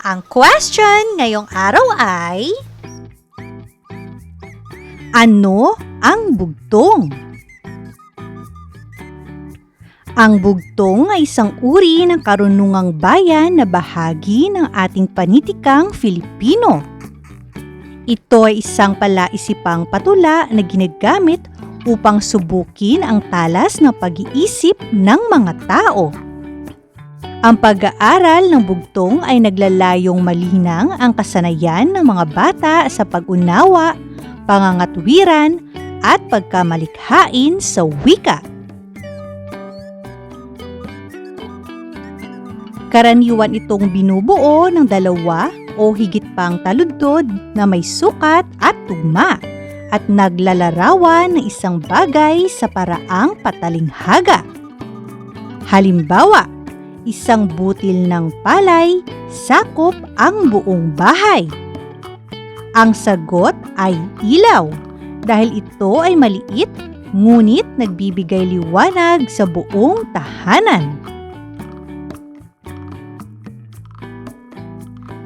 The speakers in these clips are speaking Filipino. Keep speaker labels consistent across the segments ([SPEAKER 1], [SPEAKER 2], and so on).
[SPEAKER 1] Ang question ngayong araw ay Ano ang bugtong? Ang bugtong ay isang uri ng karunungang bayan na bahagi ng ating panitikang Filipino. Ito ay isang palaisipang patula na ginagamit upang subukin ang talas ng pag-iisip ng mga tao. Ang pag-aaral ng bugtong ay naglalayong malinang ang kasanayan ng mga bata sa pag-unawa, pangangatwiran, at pagkamalikhain sa wika. Karaniwan itong binubuo ng dalawa o higit pang taludtod na may sukat at tugma at naglalarawan ng isang bagay sa paraang patalinghaga. Halimbawa, isang butil ng palay sakop ang buong bahay. Ang sagot ay ilaw dahil ito ay maliit ngunit nagbibigay liwanag sa buong tahanan.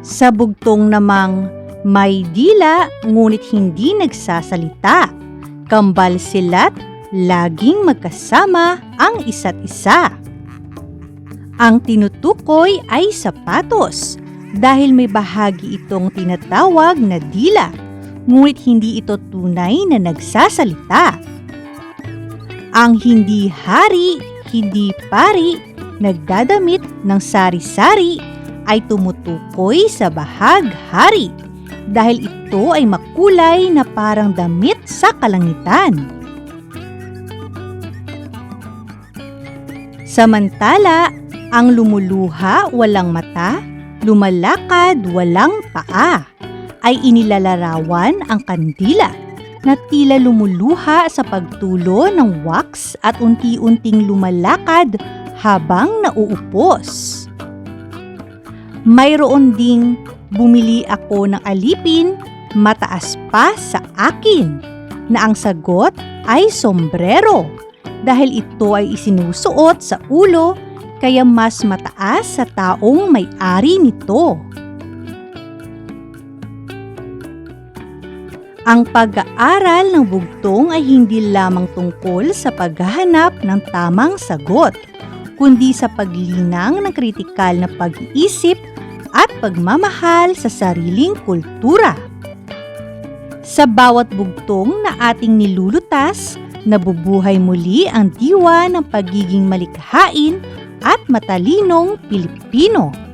[SPEAKER 1] Sa bugtong namang may dila ngunit hindi nagsasalita. Kambal sila't laging magkasama ang isa't isa. Ang tinutukoy ay sapatos dahil may bahagi itong tinatawag na dila ngunit hindi ito tunay na nagsasalita. Ang hindi hari, hindi pari, nagdadamit ng sari-sari ay tumutukoy sa bahag-hari dahil ito ay makulay na parang damit sa kalangitan. Samantala, ang lumuluha walang mata, lumalakad walang paa, ay inilalarawan ang kandila na tila lumuluha sa pagtulo ng wax at unti-unting lumalakad habang nauupos. Mayroon ding bumili ako ng alipin mataas pa sa akin na ang sagot ay sombrero dahil ito ay isinusuot sa ulo kaya mas mataas sa taong may-ari nito. Ang pag-aaral ng bugtong ay hindi lamang tungkol sa paghahanap ng tamang sagot, kundi sa paglinang ng kritikal na pag-iisip at pagmamahal sa sariling kultura. Sa bawat bugtong na ating nilulutas, nabubuhay muli ang diwa ng pagiging malikhain at matalinong Pilipino.